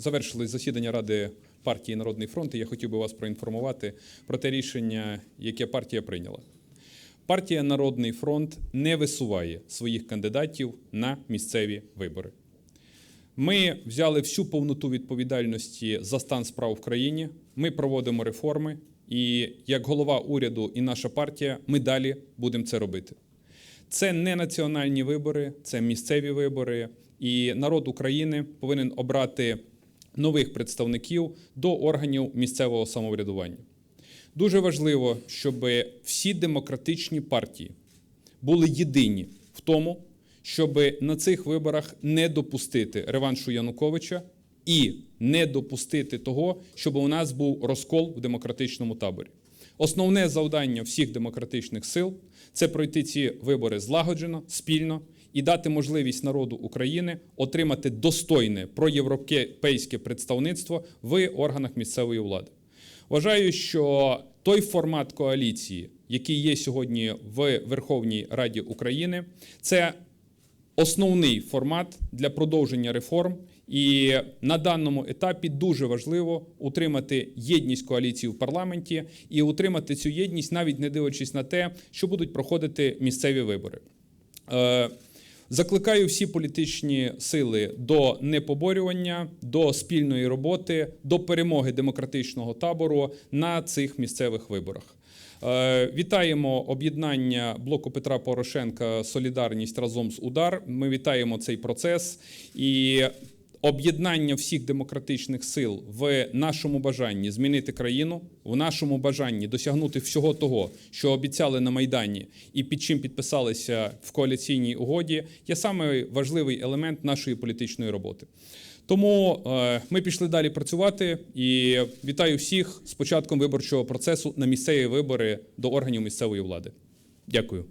завершилось засідання Ради партії Народний фронт. і Я хотів би вас проінформувати про те рішення, яке партія прийняла. Партія Народний фронт не висуває своїх кандидатів на місцеві вибори. Ми взяли всю повноту відповідальності за стан справ в країні. Ми проводимо реформи, і як голова уряду і наша партія, ми далі будемо це робити. Це не національні вибори, це місцеві вибори, і народ України повинен обрати нових представників до органів місцевого самоврядування. Дуже важливо, щоб всі демократичні партії були єдині в тому, щоб на цих виборах не допустити реваншу Януковича і не допустити того, щоб у нас був розкол в демократичному таборі. Основне завдання всіх демократичних сил це пройти ці вибори злагоджено, спільно і дати можливість народу України отримати достойне проєвропейське представництво в органах місцевої влади. Вважаю, що той формат коаліції, який є сьогодні в Верховній Раді України, це основний формат для продовження реформ. І на даному етапі дуже важливо утримати єдність коаліції в парламенті і утримати цю єдність, навіть не дивлячись на те, що будуть проходити місцеві вибори. Закликаю всі політичні сили до непоборювання, до спільної роботи, до перемоги демократичного табору на цих місцевих виборах. Е, Вітаємо об'єднання блоку Петра Порошенка Солідарність разом з удар. Ми вітаємо цей процес і об'єднання всіх демократичних сил в нашому бажанні змінити країну, в нашому бажанні досягнути всього того, що обіцяли на майдані, і під чим підписалися в коаліційній угоді, є саме важливий елемент нашої політичної роботи. Тому е, ми пішли далі працювати і вітаю всіх з початком виборчого процесу на місцеві вибори до органів місцевої влади. Дякую.